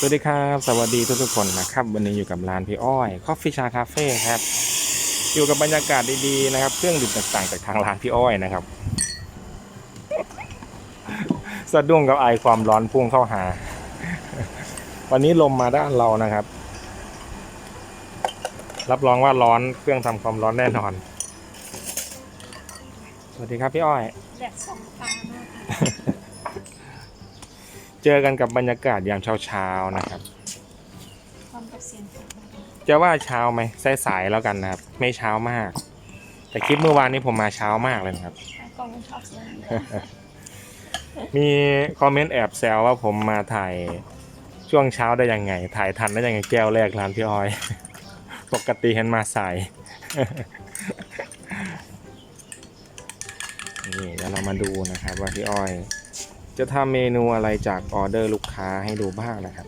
สวัสดีครับ สวัสดีทุกๆคนนะครับ วันนี้อยู่กับร้านพี่อ้อยคอฟฟี่ชาคาเฟ่ครับ อยู่กับบรรยากาศดีๆนะครับ เครื่องดื่มต่างๆจากทางร้านพี่อ้อยนะครับ สะดุ้งกับไอความร้อนพุ่งเข้าหา วันนี้ลมมาด้านเรานะครับ รับรองว่าร้อนเครื่องทำความร้อนแน่นอน สวัสดีครับพี่อ้อยแดดส่องตามากค่ะ จอกันกับบรรยากาศยามเช้าๆนะครับพร้อมกับเสียงฝนนะคะจะว่าเช้าไหมสายๆแล้วกันนะครับ ไม่เช้ามาก แต่คลิปเมื่อวานนี้ผมมาเช้ามากเลยนะครับไอ้กล้องมันชอบเสียงนี้มีคอมเมนต์แอบแซวว่าผมมาถ่ายช่วงเช้าได้ยังไง ถ่ายทันได้ยังไงแก้วแรกร้านพี่อ้อย ปกติเห็นมาสายนี่เดี๋ยวเรามาดูนะครับว่าพี่อ้อย จะทำเมนูอะไรจากออเดอร์ลูกค้าให้ดูบ้างนะครับ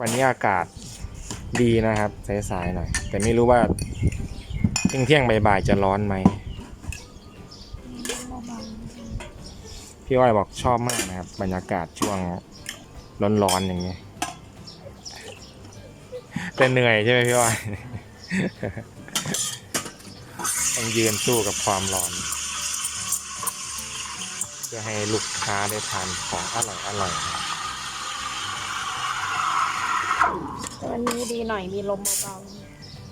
วันนี้อากาศดีนะครับสายๆหน่อย แต่ไม่รู้ว่าเที่ยงเที่ยงๆบ่ายๆจะร้อนไหมมีเรื่องเบาพี่อ้อยบอกชอบมากนะครับ บรรยากาศช่วงร้อนๆอย่างเงี้ยแต่เหนื่อยใช่ไหมพี่อ้อย ต้องยืนสู้กับความร้อน พื่อให้ลูกค้าได้ทานของอร่อยอร่อยนะครับๆวันนี้ดีหน่อยมีลมเบา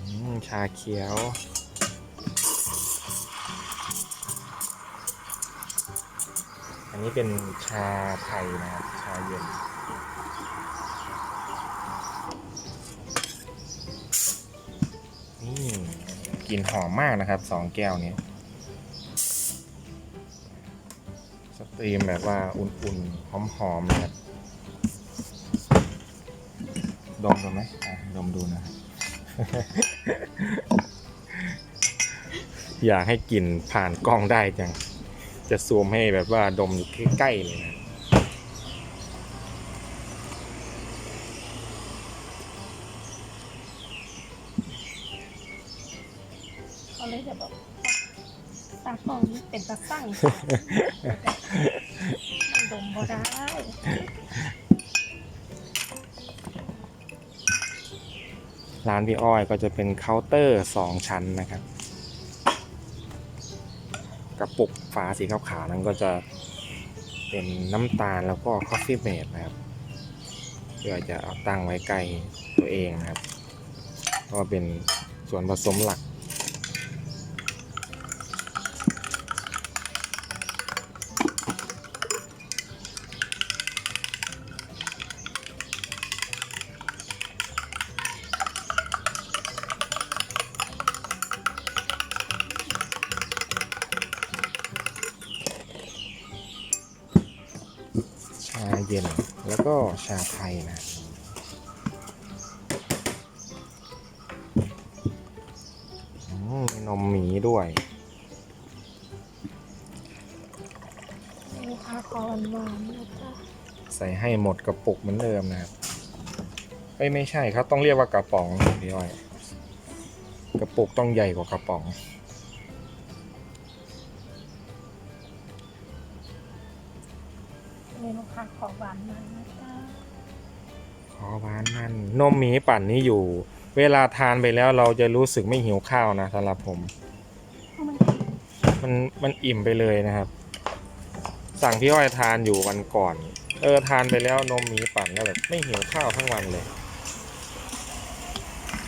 อืมชาเขียว อันนี้เป็นชาไทยนะครับ ชาเย็นนี่กลิ่นหอมมากนะครับสองแก้วนี้ ตรีมแบบว่าอุ่นๆ หอมๆนะครับ ดมดูไหมอะดมดูนะ อยากให้กลิ่นผ่านกล้องได้จัง จะซูมให้แบบว่าดมอยู่ใกล้ๆเลยนะ ๆเขาเลยจะบอก ตากล้องนี่เป็นตาสั่งมันดมบ่ได้ร้านพี่อ้อยก็จะเป็นเคาน์เตอร์สองชั้นนะครับ กระปุกฝาสีขาวๆนั้นก็จะเป็นน้ำตาลแล้วก็คอฟฟี่เมดนะครับ เพื่อจะเอาตั้งไว้ใกล้ตัวเองนะครับ ก็เป็นส่วนผสมหลัก เย็นแล้วก็ชาไทยนะอืมมีนมหมีด้วยลูกค้าคอหวานๆนะจ๊ะใส่ให้หมดกระปุกเหมือนเดิมนะครับเอ้ยไม่ใช่ครับต้องเรียกว่ากระป๋องพี่อ้อย กระปุกต้องใหญ่กว่ากระป๋อง มีลูกค้าขอหวานมานะจ๊ะขอหวานมันนมหมีปั่นนี้อยู่ เวลาทานไปแล้วเราจะรู้สึกไม่หิวข้าวนะสำหรับผมเพราะมันมันมันอิ่มไปเลยนะครับ สั่งพี่อ้อยทานอยู่วันก่อน เออทานไปแล้วนมหมีปั่นก็แบบไม่หิวข้าวทั้งวันเลย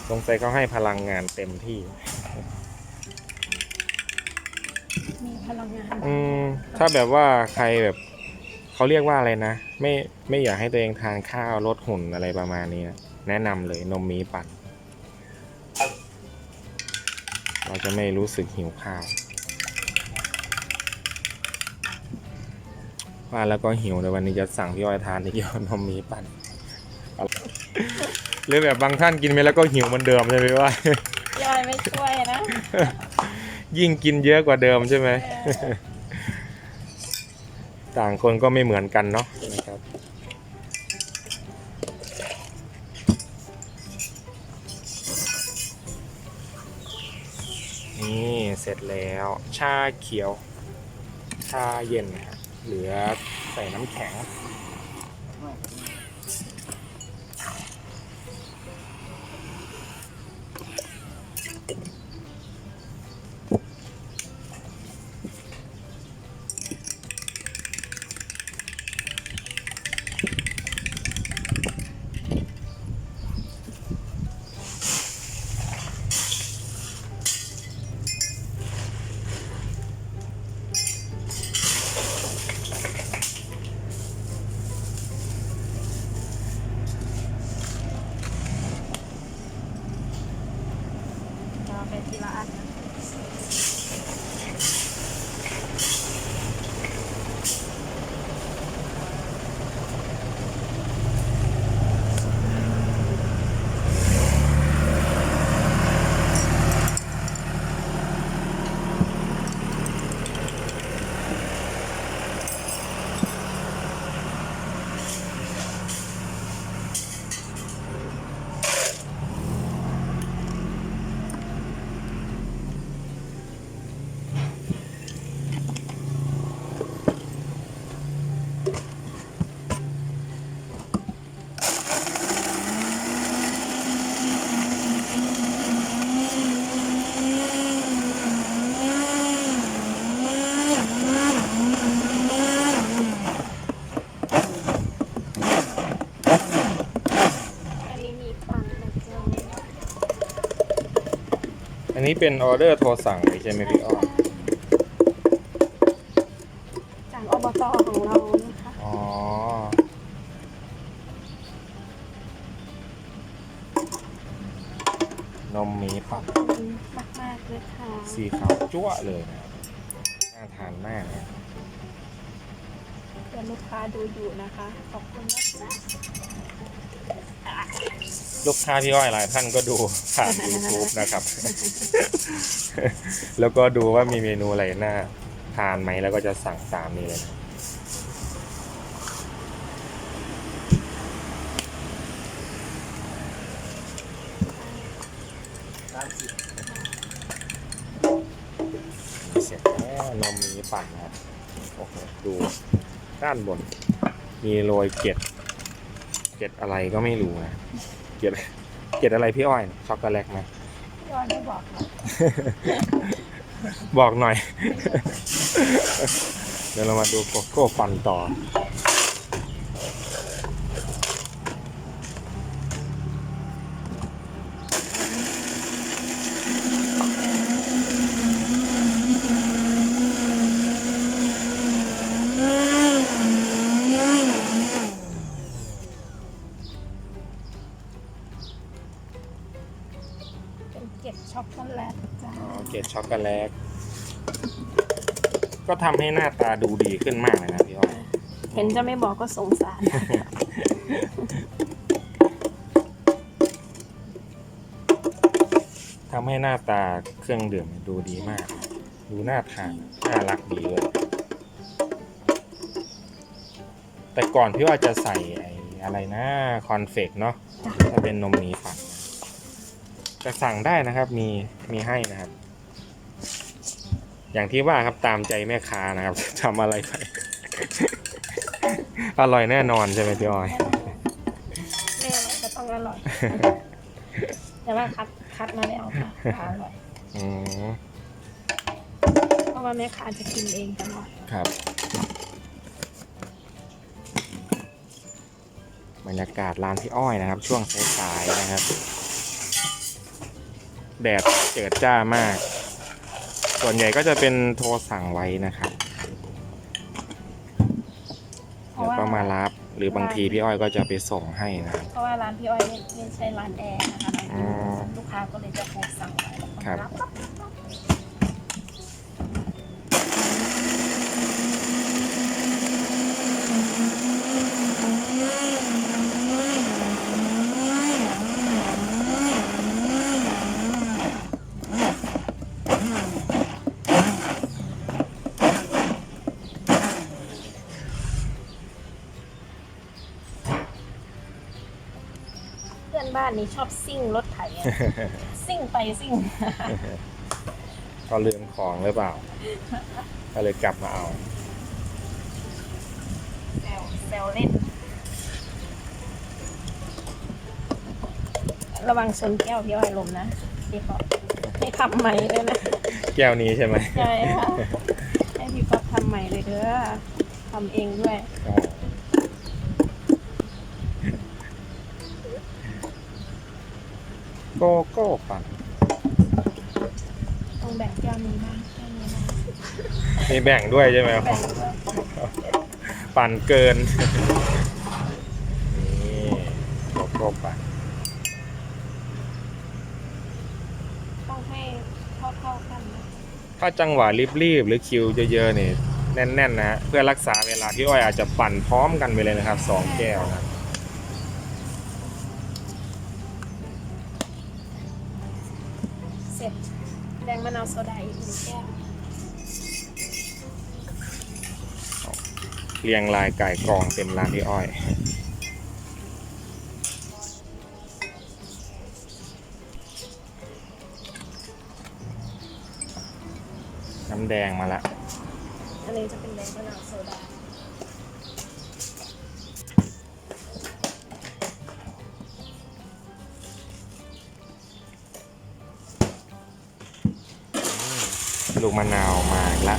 สงสัยเขาให้พลังงานเต็มที่ มีพลังงาน อืม ถ้าแบบว่าใครแบบ เขาเรียกว่าอะไรนะ ไม่ไม่อยากให้ตัวเองทานข้าวลดหุ่นอะไรประมาณนี้นะแนะนำเลยนมหมีปั่นเราจะไม่รู้สึกหิวข้าวว่าแล้วก็หิวในวันนี้จะสั่งพี่อ้อยทานที่เกี่ยวนมหมีปั่นหรือแบบบางท่านกินไปแล้วก็หิวเหมือนเดิมใช่ไหมว่าย่อยไม่ช่วยนะ ยิ่งกินเยอะกว่าเดิมใช่ไหมเออ ต่างคนก็ไม่เหมือนกันเนาะนะครับนี่เสร็จแล้วชาเขียว ชาเย็นนะครับเหลือใส่น้ำแข็ง เราไปทีละอันนะ อันนี้มีปังนะเจ้า อั นนี้เป็นออเดอร์โทรสั่งเลยใช่ไหมพี่อ้อยจากอบตของเรานะคะอ๋อ นมหมีขปัอบกคุณมากมากๆเลยค่ะสีขาวจั่วเลยนะครับน่าทานมากนะเพื่อนลูกค้าดูอยู่นะคะ ขอบคุณมากนะ ลูกค้าพี่อ้อยหลายท่านก็ดูผ่าน YouTube นะครับ แล้วก็ดูว่ามีเมนูอะไรน่าทานไหมแล้วก็จะสั่งตามนี้เลยนะเสร็จแล้วนมมีปั่นนะครับโอ้โหดูด้านบน มีโรยเกล็ด เกล็ดอะไรก็ไม่รู้นะเกล็ดเกล็ดอะไรพี่อ้อย ช็อกโกแลตไหมยอดไม่บอกหรอกบอกหน่อย เดี๋ยวเรามาดูโกโก้ปั่นต่อ จ้าอ๋อเกล็ดช็อกโกแลตก็ทำให้หน้าตาดูดีขึ้นมากเลยนะพี่อ้อยเห็นจะไม่บอกก็สงสาร ทำให้หน้าตาเครื่องดื่มดูดีมาก ดูน่าทานน่ารักดีเลยแต่ก่อนพี่ว่าจะใส่ไอ้อะไรนะคอนเฟกเนาะจ้ะถ้าเป็นนมหมีปั่นจะสั่งได้นะครับมีมีให้นะครับ อย่างที่ว่าครับตามใจแม่ค้านะครับทำอะไรไป อร่อยแน่นอนใช่ไหมพี่อ้อยไม่อร่อยก็ต้องอร่อย แต่ว่าคัดคัดมาแล้วค่ะว่าอร่อยอืมเพราะว่าแม่ค้าจะกินเองตลอดครับ บรรยากาศร้านพี่อ้อยนะครับ ช่วงสายๆนะครับ แดดเจิดจ้ามาก ส่วนใหญ่ก็จะเป็นโทรสั่งไว้นะครับเพเดี๋ราะยวว่าก็มารับหรือบางทีพี่อ้อยก็จะไปส่งให้นะครับ เพราะว่าร้านพี่อ้อยไม่ไม่ใช่ร้านแอร์นะคะอ๋อ ลูกค้าก็เลยจะโทรสั่งไว้แล้วก็ครับ นบ้านนี้ชอบซิ่งรถไถอะ ซิ่งไปซิ่งมาก็ลืมของหรือเปล่า ก็เลยกลับมาเอา แซวแซวเล่น ระวังชนแก้วพี่อ้อยลมนะพี่ป๊อปให้ทำใหม่เลยนะ แก้วนี้ใช่ไหมใช่ค่ะให้พี่ป๊อปทำใหม่เลยเด้อทำเองด้วย อ๋อ โกโก้ปั่นต้องแบ่งแก้วนี้บ้างแก้วนี้นะมีแบ่งด้วยใช่ไหมครับ แบ่งด้วยปั่นเกิน นี่โกโก้ปั่นต้องให้เท่าๆกันนะถ้าจังหวะรีบๆหรือคิวเยอะๆเนี่ยแน่นๆนะฮะเพื่อรักษาเวลาพี่อ้อยอาจจะปั่นพร้อมกันไปเลยนะครับสองแก้วนะครับ เสร็จ แดงมะนาวโซดาอีกหนึ่งแก้วเรียงรายไก่กองเต็มร้านพี่อ้อย น้ำแดงมาละ อันนี้จะเป็นแดงมะนาวโซดา ลูกมะนาวมาอีกละ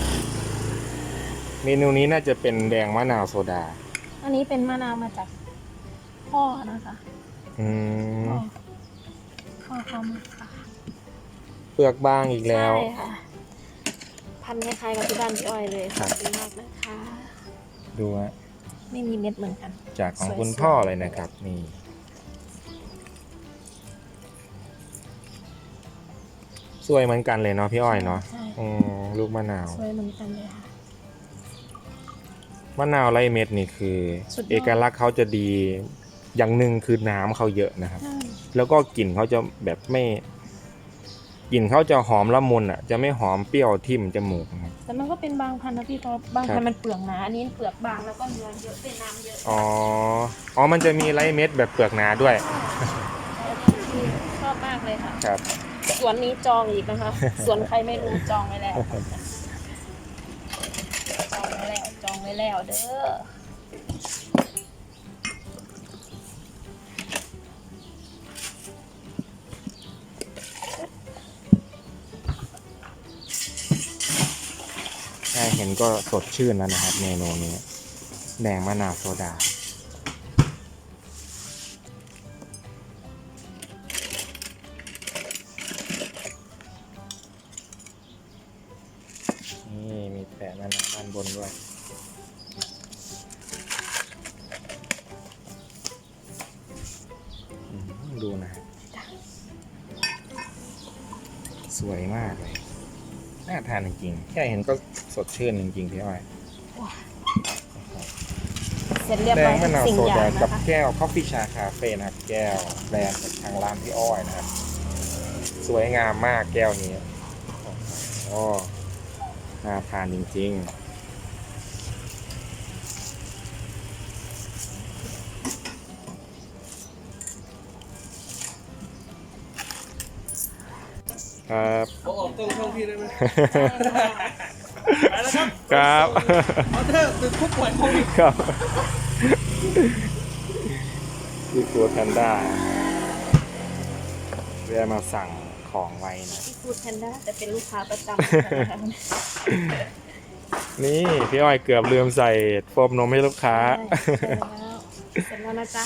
เมนูนี้น่าจะเป็นแดงมะนาวโซดา อันนี้เป็นมะนาวมาจากพ่อนะคะอืมพ่อพ่อเขามาฝากเปลือกบางอีกแล้ว ใช่ค่ะ พันธุ์คล้ายๆกับที่บ้านพี่อ้อยเลยครัขอบบคุณมากนะคะ ดูฮะไม่มีเม็ดเหมือนกัน จากของสวยๆคุณพ่อเลยนะครับ นี่ วยเหมือนกันเลยเนาะพี่อ้อยเนาะใช่อืมลูกมะนาว สวยเหมือนกันเลยค่ะ มะนาวไรเม็ดนี่คือ สุดยอด เอกลักษณ์เขาจะดีอย่างหนึ่งคือน้ำเขาเยอะนะครับ ใช่แล้วก็กลิ่นเขาจะแบบไม่กลิ่นเขาจะหอมละมุนอะ จะไม่หอมเปรี้ยวทิ่มจมูกนะครับ แต่มันก็เป็นบางพันธุ์นะพี่ท็อปบางครับพันธุ์มันเปลือกหนาอันนี้เปลือกบางแล้วก็เนื้อเยอะเป็นน้ำเยอะอ๋ออ๋อมันจะมีไรเม็ดแบบเปลือกหนาด้วยคือชอบมากเลยค่ะ ครับ สวนนี้จองอีกนะคะสวนใครไม่รู้จองไว้แล้วจองไว้แล้วจองไว้แล้วเด้อแค่เห็นก็สดชื่นแล้วนะครับ เมนูนี้ แดงมะนาวโซดา แปะมะนาวด้านบนด้วยอืมดูนะฮะสวยมากเลย น่าทานจริงๆ แค่เห็นก็สดชื่นจริงๆพี่อ้อยเสร็จเรียบแดร้องยมะนาวสิ่งโซอย่าดางกันะบคะแก้วคอฟฟี่ชาคาเฟ่นะครับ แก้วแบรนด์จากทางร้านพี่อ้อยนะครับ สวยงามมากแก้วนี้ โอ้ น่าทานจริง ๆครับผมออกตรงช่องพี่ได้ไหมไปแล้วครับ ครับเอาเถอะติดคุกป่วยโควิดครับพี่ครัวแพนด้าเรียมาสั่ง ของไว้นะที่ฟูดแพนด้าจะเป็นลูกค้าประจำนะคะนี่พี่อ้อยเกือบลืมใส่โฟมนมให้ลูกค้า ใช่แล้วเสร็จแล้วนะจ๊ะ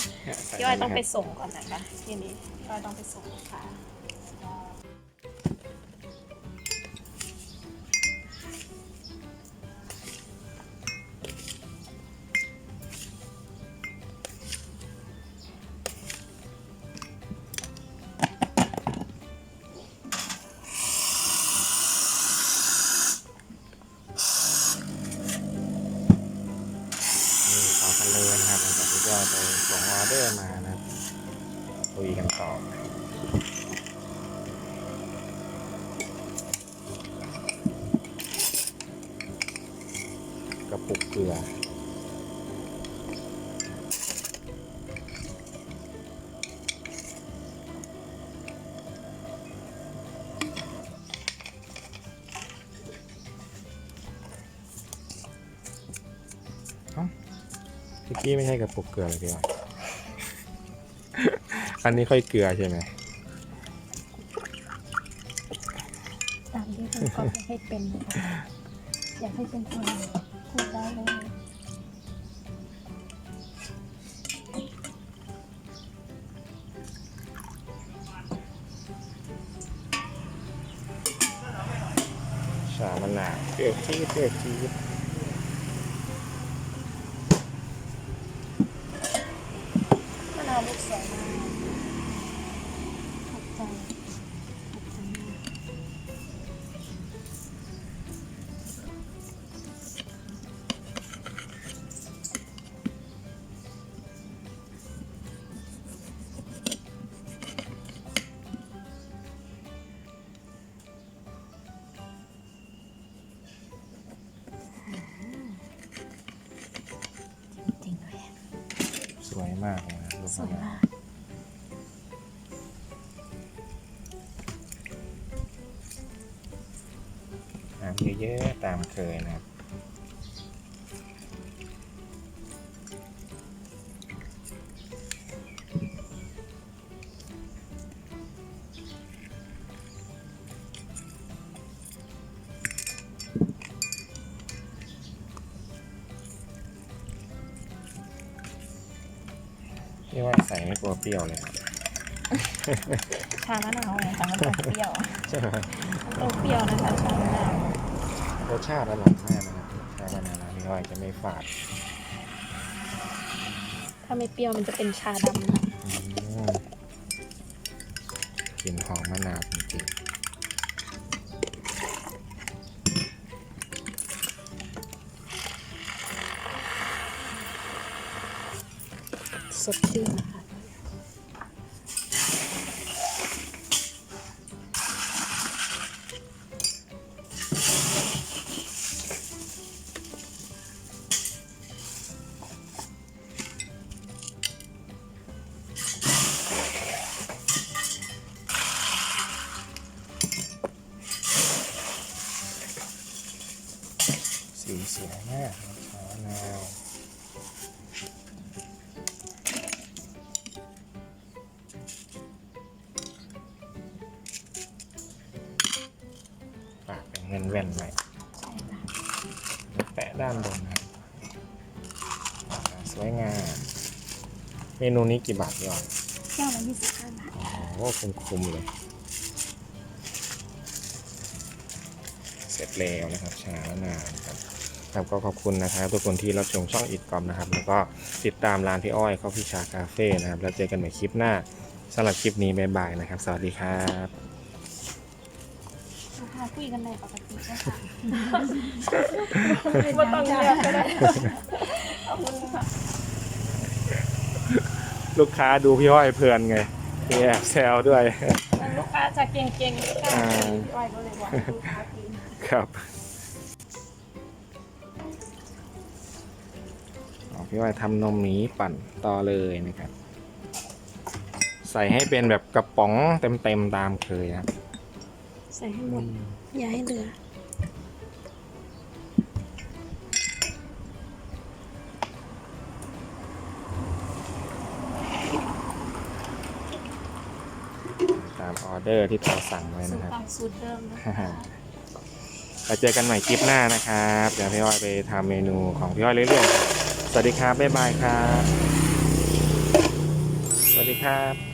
พี่อ้อยต้องไปส่งก่อนนะคะทีนี้พี่อ้อยต้องไปส่งลูกค้า มื่ไม่ใช่กระปุกเกลือเลยพี่อ้อยอันนี้ค่อยเกลือใช่ไหมตามที่คุณก็ให้เป็น อยากให้เป็นคนพูดได้เลยชามนาวเปรี้ยวจี๊ดเปรี้ยวจี๊ด วยมากขอบใจขอบใจมสวยมากเลย สวยมาก น้ำเยอะๆตามเคยนะครับ เปรี้ยวเลยครับชามะนาวไงแต่มันต้องเปรี้ยวใช่ไหมมันต้องเปรี้ยวนะคะชามะนาวรสชาติอร่อยมากนะครับชามะนาวร้านพี่อ้อยจะไม่ฝาดถ้าไม่เปรี้ยวมันจะเป็นชาดำนะอืมกลิ่นหอมมะนาวจริงสดชื่น มนูนี้กี่บาทพี่อ้อยแก้วละยี่สิบห้าบาทโอ้คุ้มคุ้มๆเลย เสร็จแล้วนะครับชาละนาวนะครับครับก็ขอบคุณนะครับทุกคนที่รับชมช่องอิดกอมนะครับ แล้วก็ติดตามร้านพี่อ้อยข้าวพี่ชาคาเฟ่นะครับ แล้วเจอกันใหม่คลิปหน้าสำหรับคลิปนี้บ๊ายบายนะครับ สวัสดีครับราคาคุยกันในปกตินะคะ ไม่ต้องเลือกก็ได้ขอบคุณค่ะ ลูกค้าดูพี่อ้อยเพลินไงมีแอบแซวด้วย ลูกค้าจะเก่งๆลูกค้าอ่า พี่อ้อยก็เลยบอกให้ลูกค้ากินครับอ๋อพี่อ้อยทำนมหมีปั่นต่อเลยนะครับ ใส่ให้เป็นแบบกระป๋องเต็มๆตามเคยครับ ใส่ให้หมด อย่าให้เหลือ เดอร์ที่เราสั่งไว้สูนะตครรับตามสูตรเดิมนะคะเราเจอกันใหม่คลิปหน้านะครับ เดี๋ยวพี่อ้อยไปทำเมนูของพี่อ้อยเรื่อยๆ สวัสดีครับ บ๊ายบายครับ สวัสดีครับ